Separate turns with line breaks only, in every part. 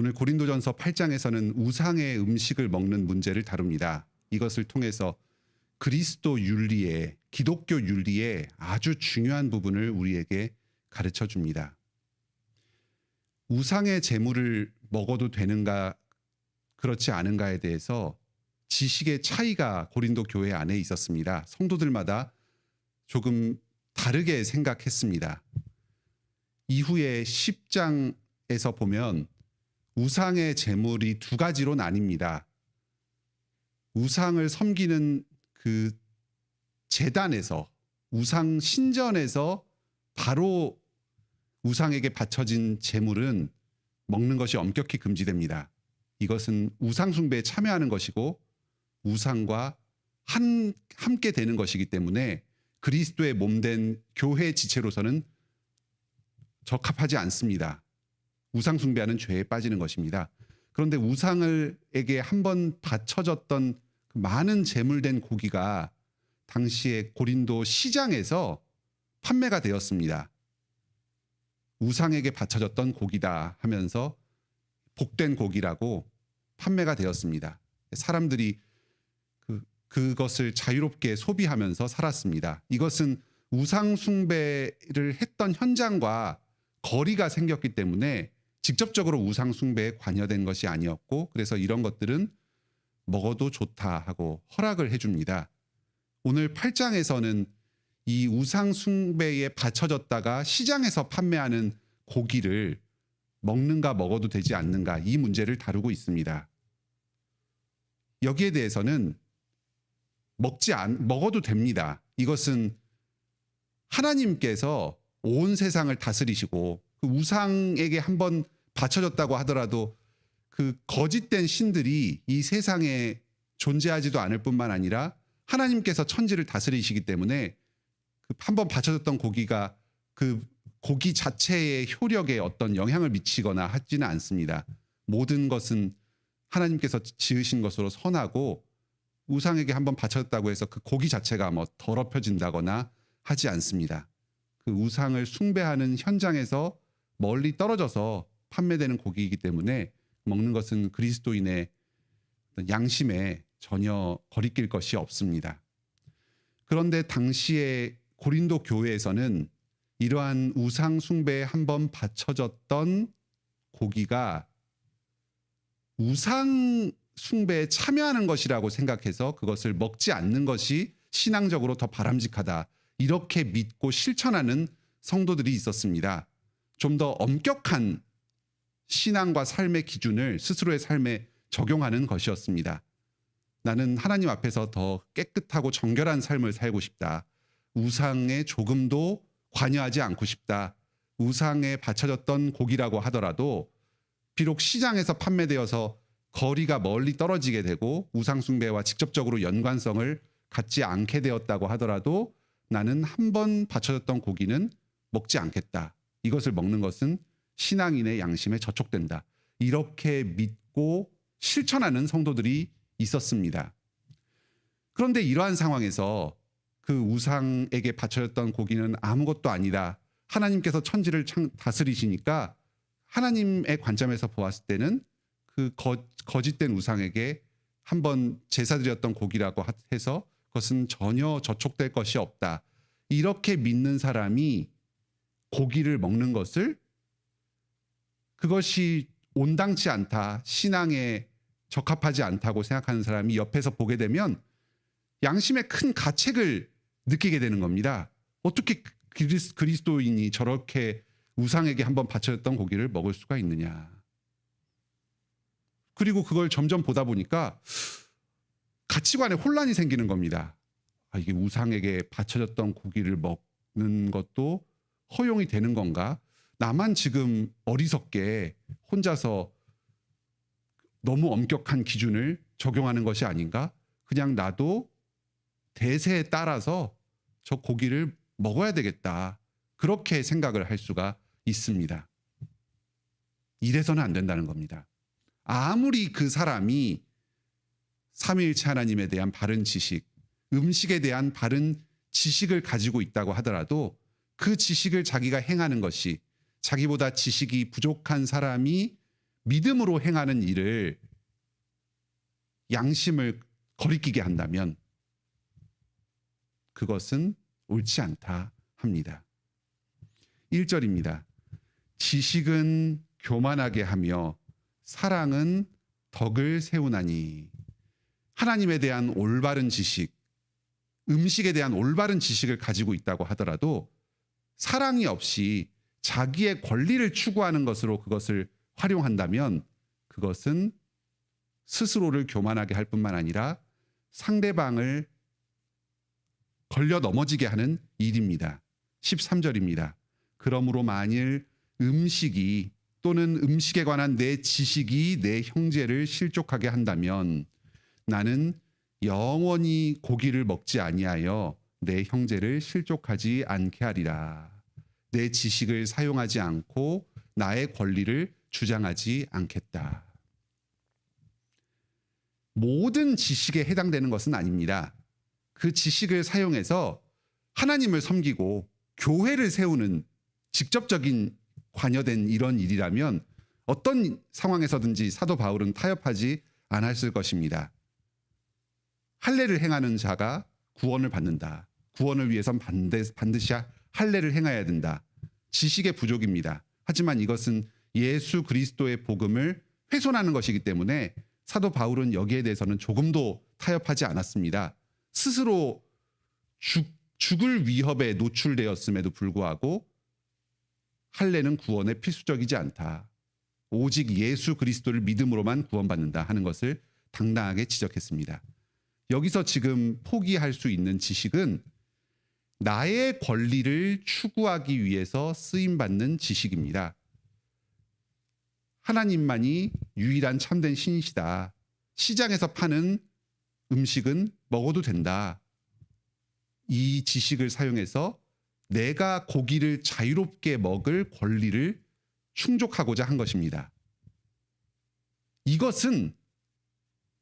오늘 고린도전서 8장에서는 우상의 음식을 먹는 문제를 다룹니다. 이것을 통해서 그리스도 윤리의 기독교 윤리의 아주 중요한 부분을 우리에게 가르쳐 줍니다. 우상의 재물을 먹어도 되는가 그렇지 않은가에 대해서 지식의 차이가 고린도 교회 안에 있었습니다. 성도들마다 조금 다르게 생각했습니다. 이후에 10장에서 보면 우상의 재물이 두 가지로 나뉩니다. 우상을 섬기는 그 재단에서 우상 신전에서 바로 우상에게 바쳐진 재물은 먹는 것이 엄격히 금지됩니다. 이것은 우상 숭배에 참여하는 것이고 우상과 한 함께 되는 것이기 때문에 그리스도의 몸 된 교회 지체로서는 적합하지 않습니다. 우상 숭배하는 죄에 빠지는 것입니다. 그런데 우상을에게 한 번 바쳐졌던 그 많은 재물된 고기가 당시에 고린도 시장에서 판매가 되었습니다. 우상에게 바쳐졌던 고기다 하면서 복된 고기라고 판매가 되었습니다. 사람들이 그, 그것을 자유롭게 소비하면서 살았습니다. 이것은 우상 숭배를 했던 현장과 거리가 생겼기 때문에 직접적으로 우상 숭배에 관여된 것이 아니었고 그래서 이런 것들은 먹어도 좋다 하고 허락을 해줍니다. 오늘 8장에서는 이 우상 숭배에 바쳐졌다가 시장에서 판매하는 고기를 먹는가 먹어도 되지 않는가 이 문제를 다루고 있습니다. 여기에 대해서는 먹지 않 먹어도 됩니다. 이것은 하나님께서 온 세상을 다스리시고 그 우상에게 한번 바쳐졌다고 하더라도 그 거짓된 신들이 이 세상에 존재하지도 않을 뿐만 아니라 하나님께서 천지를 다스리시기 때문에 그 한번 바쳐졌던 고기가 그 고기 자체의 효력에 어떤 영향을 미치거나 하지는 않습니다. 모든 것은 하나님께서 지으신 것으로 선하고 우상에게 한번 바쳤다고 해서 그 고기 자체가 뭐 더럽혀진다거나 하지 않습니다. 그 우상을 숭배하는 현장에서 멀리 떨어져서 판매되는 고기이기 때문에 먹는 것은 그리스도인의 양심에 전혀 거리낄 것이 없습니다. 그런데 당시에 고린도 교회에서는 이러한 우상 숭배에 한번 바쳐졌던 고기가 우상 숭배에 참여하는 것이라고 생각해서 그것을 먹지 않는 것이 신앙적으로 더 바람직하다. 이렇게 믿고 실천하는 성도들이 있었습니다. 좀 더 엄격한 신앙과 삶의 기준을 스스로의 삶에 적용하는 것이었습니다. 나는 하나님 앞에서 더 깨끗하고 정결한 삶을 살고 싶다. 우상에 조금도 관여하지 않고 싶다. 우상에 바쳐졌던 고기라고 하더라도 비록 시장에서 판매되어서 거리가 멀리 떨어지게 되고 우상숭배와 직접적으로 연관성을 갖지 않게 되었다고 하더라도 나는 한 번 바쳐졌던 고기는 먹지 않겠다. 이것을 먹는 것은 신앙인의 양심에 저촉된다. 이렇게 믿고 실천하는 성도들이 있었습니다. 그런데 이러한 상황에서 그 우상에게 바쳐졌던 고기는 아무것도 아니다. 하나님께서 천지를 다스리시니까 하나님의 관점에서 보았을 때는 그 거, 거짓된 우상에게 한번 제사드렸던 고기라고 해서 그것은 전혀 저촉될 것이 없다. 이렇게 믿는 사람이 고기를 먹는 것을 그것이 온당치 않다. 신앙에 적합하지 않다고 생각하는 사람이 옆에서 보게 되면 양심의 큰 가책을 느끼게 되는 겁니다. 어떻게 그리스도인이 저렇게 우상에게 한번 바쳐졌던 고기를 먹을 수가 있느냐. 그리고 그걸 점점 보다 보니까 가치관에 혼란이 생기는 겁니다. 아, 이게 우상에게 바쳐졌던 고기를 먹는 것도 허용이 되는 건가? 나만 지금 어리석게 혼자서 너무 엄격한 기준을 적용하는 것이 아닌가? 그냥 나도 대세에 따라서 저 고기를 먹어야 되겠다. 그렇게 생각을 할 수가 있습니다. 이래서는 안 된다는 겁니다. 아무리 그 사람이 삼위일체 하나님에 대한 바른 지식, 음식에 대한 바른 지식을 가지고 있다고 하더라도 그 지식을 자기가 행하는 것이 자기보다 지식이 부족한 사람이 믿음으로 행하는 일을 양심을 거리끼게 한다면 그것은 옳지 않다 합니다. 1절입니다. 지식은 교만하게 하며 사랑은 덕을 세우나니 하나님에 대한 올바른 지식, 음식에 대한 올바른 지식을 가지고 있다고 하더라도 사랑이 없이 자기의 권리를 추구하는 것으로 그것을 활용한다면 그것은 스스로를 교만하게 할 뿐만 아니라 상대방을 걸려 넘어지게 하는 일입니다. 13절입니다. 그러므로 만일 음식이 또는 음식에 관한 내 지식이 내 형제를 실족하게 한다면 나는 영원히 고기를 먹지 아니하여 내 형제를 실족하지 않게 하리라. 내 지식을 사용하지 않고 나의 권리를 주장하지 않겠다. 모든 지식에 해당되는 것은 아닙니다. 그 지식을 사용해서 하나님을 섬기고 교회를 세우는 직접적인 관여된 이런 일이라면 어떤 상황에서든지 사도 바울은 타협하지 않았을 것입니다. 할례를 행하는 자가 구원을 받는다. 구원을 위해선 반드시 할례를 행해야 된다. 지식의 부족입니다. 하지만 이것은 예수 그리스도의 복음을 훼손하는 것이기 때문에 사도 바울은 여기에 대해서는 조금도 타협하지 않았습니다. 스스로 죽, 죽을 위협에 노출되었음에도 불구하고 할례는 구원에 필수적이지 않다. 오직 예수 그리스도를 믿음으로만 구원받는다 하는 것을 당당하게 지적했습니다. 여기서 지금 포기할 수 있는 지식은 나의 권리를 추구하기 위해서 쓰임 받는 지식입니다. 하나님만이 유일한 참된 신이시다. 시장에서 파는 음식은 먹어도 된다. 이 지식을 사용해서 내가 고기를 자유롭게 먹을 권리를 충족하고자 한 것입니다. 이것은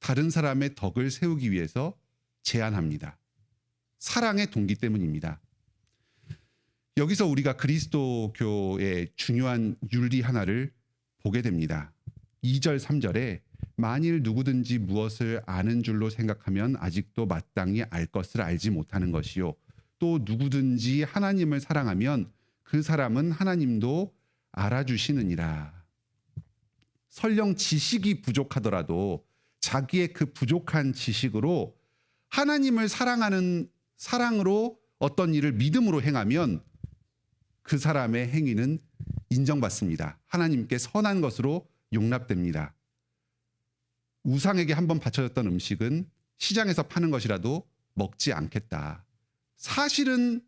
다른 사람의 덕을 세우기 위해서 제안합니다. 사랑의 동기 때문입니다. 여기서 우리가 그리스도교의 중요한 윤리 하나를 보게 됩니다. 2절, 3절에 만일 누구든지 무엇을 아는 줄로 생각하면 아직도 마땅히 알 것을 알지 못하는 것이요. 또 누구든지 하나님을 사랑하면 그 사람은 하나님도 알아주시느니라. 설령 지식이 부족하더라도 자기의 그 부족한 지식으로 하나님을 사랑하는 사랑으로 어떤 일을 믿음으로 행하면 그 사람의 행위는 인정받습니다. 하나님께 선한 것으로 용납됩니다. 우상에게 한번 바쳐졌던 음식은 시장에서 파는 것이라도 먹지 않겠다. 사실은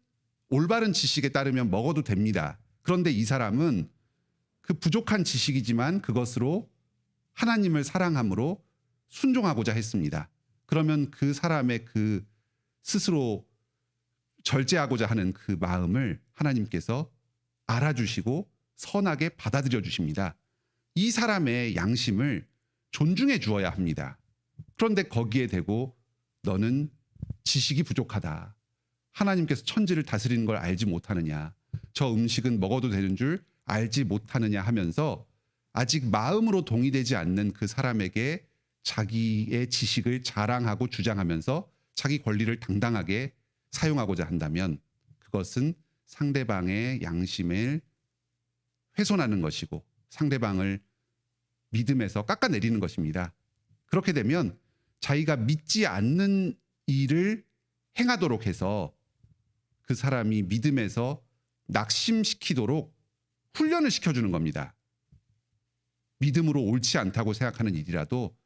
올바른 지식에 따르면 먹어도 됩니다. 그런데 이 사람은 그 부족한 지식이지만 그것으로 하나님을 사랑함으로 순종하고자 했습니다. 그러면 그 사람의 그 스스로 절제하고자 하는 그 마음을 하나님께서 알아주시고 선하게 받아들여 주십니다. 이 사람의 양심을 존중해 주어야 합니다. 그런데 거기에 대고 너는 지식이 부족하다. 하나님께서 천지를 다스리는 걸 알지 못하느냐. 저 음식은 먹어도 되는 줄 알지 못하느냐 하면서 아직 마음으로 동의되지 않는 그 사람에게 자기의 지식을 자랑하고 주장하면서 자기 권리를 당당하게 사용하고자 한다면 그것은 상대방의 양심을 훼손하는 것이고 상대방을 믿음에서 깎아내리는 것입니다. 그렇게 되면 자기가 믿지 않는 일을 행하도록 해서 그 사람이 믿음에서 낙심시키도록 훈련을 시켜주는 겁니다. 믿음으로 옳지 않다고 생각하는 일이라도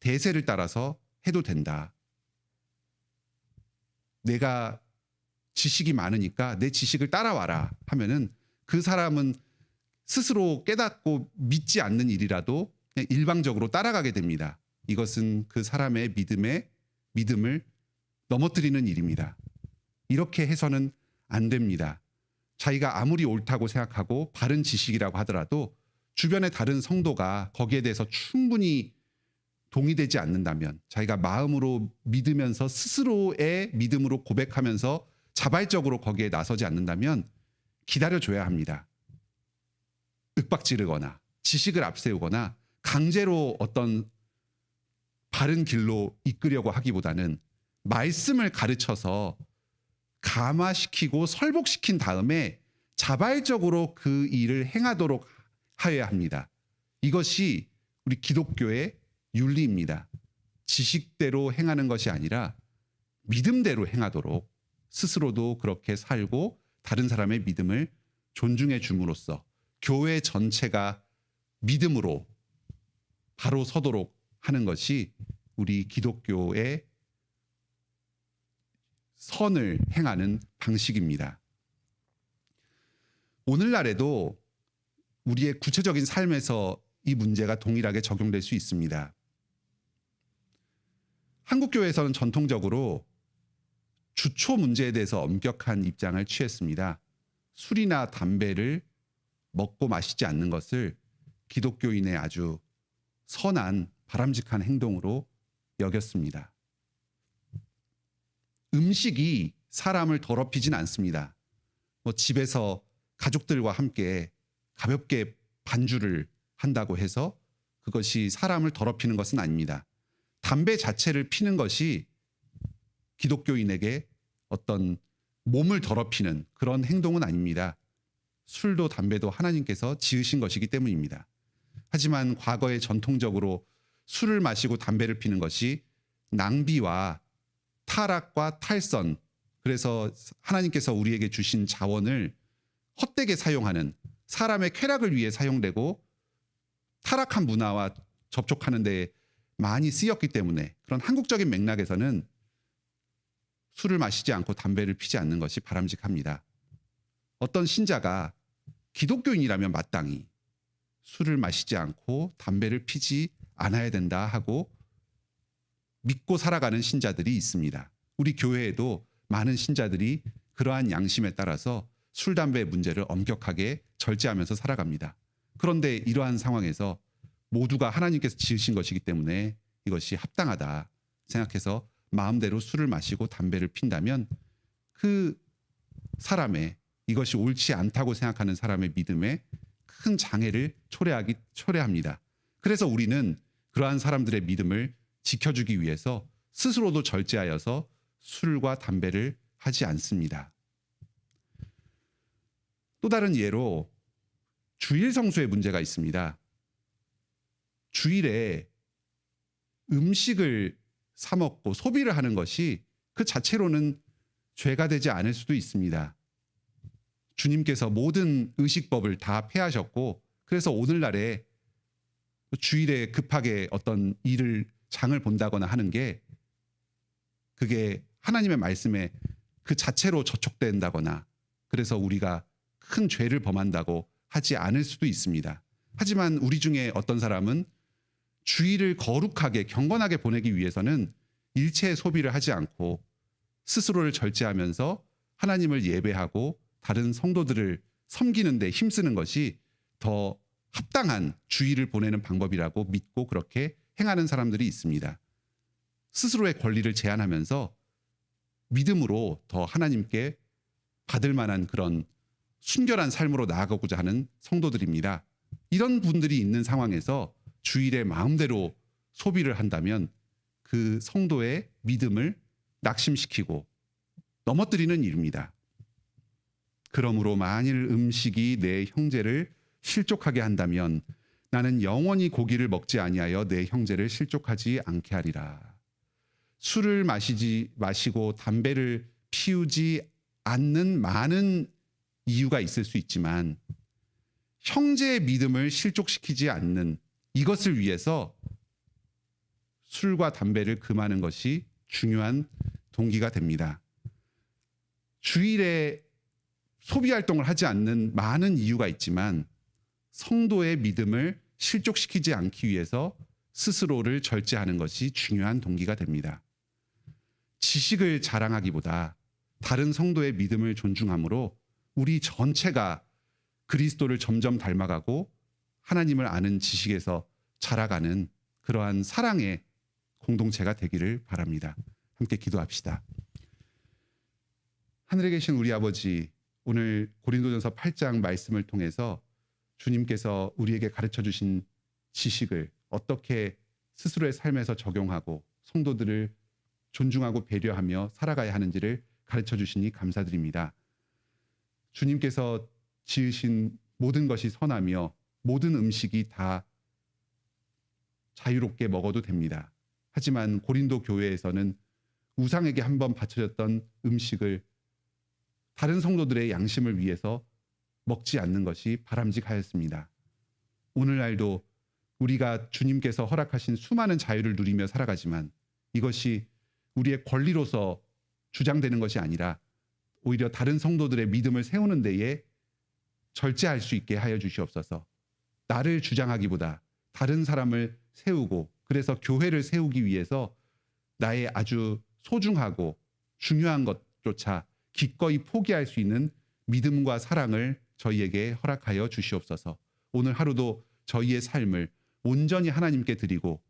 대세를 따라서 해도 된다. 내가 지식이 많으니까 내 지식을 따라와라 하면은 그 사람은 스스로 깨닫고 믿지 않는 일이라도 일방적으로 따라가게 됩니다. 이것은 그 사람의 믿음의 믿음을 넘어뜨리는 일입니다. 이렇게 해서는 안 됩니다. 자기가 아무리 옳다고 생각하고 바른 지식이라고 하더라도 주변의 다른 성도가 거기에 대해서 충분히 동의되지 않는다면 자기가 마음으로 믿으면서 스스로의 믿음으로 고백하면서 자발적으로 거기에 나서지 않는다면 기다려줘야 합니다. 윽박지르거나 지식을 앞세우거나 강제로 어떤 바른 길로 이끌려고 하기보다는 말씀을 가르쳐서 감화시키고 설복시킨 다음에 자발적으로 그 일을 행하도록 하여야 합니다. 이것이 우리 기독교의 윤리입니다. 지식대로 행하는 것이 아니라 믿음대로 행하도록 스스로도 그렇게 살고 다른 사람의 믿음을 존중해 줌으로써 교회 전체가 믿음으로 바로 서도록 하는 것이 우리 기독교의 선을 행하는 방식입니다. 오늘날에도 우리의 구체적인 삶에서 이 문제가 동일하게 적용될 수 있습니다. 한국 교회에서는 전통적으로 주초 문제에 대해서 엄격한 입장을 취했습니다. 술이나 담배를 먹고 마시지 않는 것을 기독교인의 아주 선한 바람직한 행동으로 여겼습니다. 음식이 사람을 더럽히진 않습니다. 뭐 집에서 가족들과 함께 가볍게 반주를 한다고 해서 그것이 사람을 더럽히는 것은 아닙니다. 담배 자체를 피는 것이 기독교인에게 어떤 몸을 더럽히는 그런 행동은 아닙니다. 술도 담배도 하나님께서 지으신 것이기 때문입니다. 하지만 과거에 전통적으로 술을 마시고 담배를 피는 것이 낭비와 타락과 탈선 그래서 하나님께서 우리에게 주신 자원을 헛되게 사용하는 사람의 쾌락을 위해 사용되고 타락한 문화와 접촉하는 데 많이 쓰였기 때문에 그런 한국적인 맥락에서는 술을 마시지 않고 담배를 피지 않는 것이 바람직합니다. 어떤 신자가 기독교인이라면 마땅히 술을 마시지 않고 담배를 피지 않아야 된다 하고 믿고 살아가는 신자들이 있습니다. 우리 교회에도 많은 신자들이 그러한 양심에 따라서 술, 담배 문제를 엄격하게 절제하면서 살아갑니다. 그런데 이러한 상황에서 모두가 하나님께서 지으신 것이기 때문에 이것이 합당하다 생각해서 마음대로 술을 마시고 담배를 핀다면 그 사람의 이것이 옳지 않다고 생각하는 사람의 믿음에 큰 장애를 초래하기 초래합니다. 그래서 우리는 그러한 사람들의 믿음을 지켜주기 위해서 스스로도 절제하여서 술과 담배를 하지 않습니다. 또 다른 예로 주일 성수의 문제가 있습니다. 주일에 음식을 사 먹고 소비를 하는 것이 그 자체로는 죄가 되지 않을 수도 있습니다. 주님께서 모든 의식법을 다 폐하셨고 그래서 오늘날에 주일에 급하게 어떤 일을 장을 본다거나 하는 게 그게 하나님의 말씀에 그 자체로 저촉된다거나 그래서 우리가 큰 죄를 범한다고 하지 않을 수도 있습니다. 하지만 우리 중에 어떤 사람은 주일을 거룩하게 경건하게 보내기 위해서는 일체 소비를 하지 않고 스스로를 절제하면서 하나님을 예배하고 다른 성도들을 섬기는 데 힘쓰는 것이 더 합당한 주의를 보내는 방법이라고 믿고 그렇게 행하는 사람들이 있습니다. 스스로의 권리를 제한하면서 믿음으로 더 하나님께 받을 만한 그런 순결한 삶으로 나아가고자 하는 성도들입니다. 이런 분들이 있는 상황에서 주일에 마음대로 소비를 한다면 그 성도의 믿음을 낙심시키고 넘어뜨리는 일입니다. 그러므로 만일 음식이 내 형제를 실족하게 한다면 나는 영원히 고기를 먹지 아니하여 내 형제를 실족하지 않게 하리라. 술을 마시지 마시고 담배를 피우지 않는 많은 이유가 있을 수 있지만 형제의 믿음을 실족시키지 않는 이것을 위해서 술과 담배를 금하는 것이 중요한 동기가 됩니다. 주일에 소비 활동을 하지 않는 많은 이유가 있지만 성도의 믿음을 실족시키지 않기 위해서 스스로를 절제하는 것이 중요한 동기가 됩니다. 지식을 자랑하기보다 다른 성도의 믿음을 존중함으로 우리 전체가 그리스도를 점점 닮아가고 하나님을 아는 지식에서 자라가는 그러한 사랑의 공동체가 되기를 바랍니다. 함께 기도합시다. 하늘에 계신 우리 아버지, 오늘 고린도전서 8장 말씀을 통해서 주님께서 우리에게 가르쳐 주신 지식을 어떻게 스스로의 삶에서 적용하고 성도들을 존중하고 배려하며 살아가야 하는지를 가르쳐 주시니 감사드립니다. 주님께서 지으신 모든 것이 선하며 모든 음식이 다 자유롭게 먹어도 됩니다. 하지만 고린도 교회에서는 우상에게 한번 바쳐졌던 음식을 다른 성도들의 양심을 위해서 먹지 않는 것이 바람직하였습니다. 오늘날도 우리가 주님께서 허락하신 수많은 자유를 누리며 살아가지만 이것이 우리의 권리로서 주장되는 것이 아니라 오히려 다른 성도들의 믿음을 세우는 데에 절제할 수 있게 하여 주시옵소서. 나를 주장하기보다 다른 사람을 세우고 그래서 교회를 세우기 위해서 나의 아주 소중하고 중요한 것조차 기꺼이 포기할 수 있는 믿음과 사랑을 저희에게 허락하여 주시옵소서. 오늘 하루도 저희의 삶을 온전히 하나님께 드리고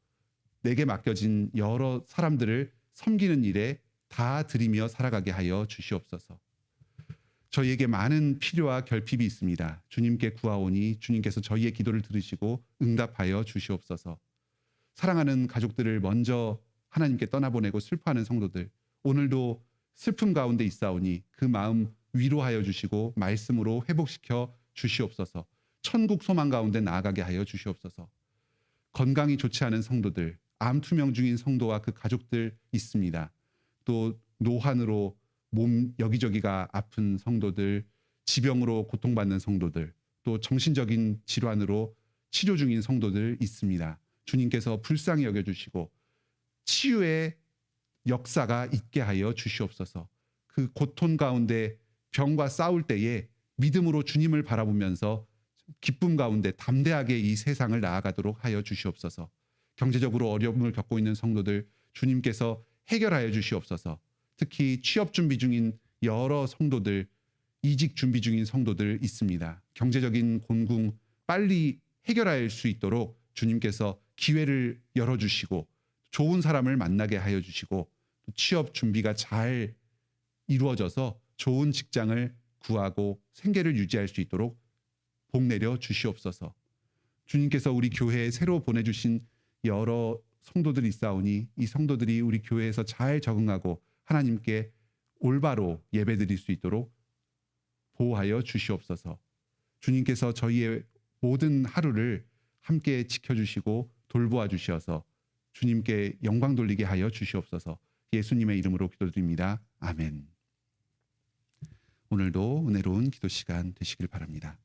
내게 맡겨진 여러 사람들을 섬기는 일에 다 드리며 살아가게 하여 주시옵소서. 저희에게 많은 필요와 결핍이 있습니다. 주님께 구하오니 주님께서 저희의 기도를 들으시고 응답하여 주시옵소서. 사랑하는 가족들을 먼저 하나님께 떠나보내고 슬퍼하는 성도들 오늘도 슬픔 가운데 있사오니 그 마음 위로하여 주시고 말씀으로 회복시켜 주시옵소서. 천국 소망 가운데 나아가게 하여 주시옵소서. 건강이 좋지 않은 성도들, 암 투명 중인 성도와 그 가족들 있습니다. 또 노환으로 몸 여기저기가 아픈 성도들, 지병으로 고통받는 성도들, 또 정신적인 질환으로 치료 중인 성도들 있습니다. 주님께서 불쌍히 여겨 주시고 치유의 역사가 있게 하여 주시옵소서. 그 고통 가운데 병과 싸울 때에 믿음으로 주님을 바라보면서 기쁨 가운데 담대하게 이 세상을 나아가도록 하여 주시옵소서. 경제적으로 어려움을 겪고 있는 성도들 주님께서 해결하여 주시옵소서. 특히 취업 준비 중인 여러 성도들, 이직 준비 중인 성도들 있습니다. 경제적인 곤궁 빨리 해결할 수 있도록 주님께서 기회를 열어주시고 좋은 사람을 만나게 하여 주시고 취업 준비가 잘 이루어져서 좋은 직장을 구하고 생계를 유지할 수 있도록 복 내려 주시옵소서. 주님께서 우리 교회에 새로 보내주신 여러 성도들이 있사오니 이 성도들이 우리 교회에서 잘 적응하고 하나님께 올바로 예배드릴 수 있도록 보호하여 주시옵소서. 주님께서 저희의 모든 하루를 함께 지켜주시고 돌보아 주시어서 주님께 영광 돌리게 하여 주시옵소서. 예수님의 이름으로 기도드립니다. 아멘. 오늘도 은혜로운 기도 시간 되시길 바랍니다.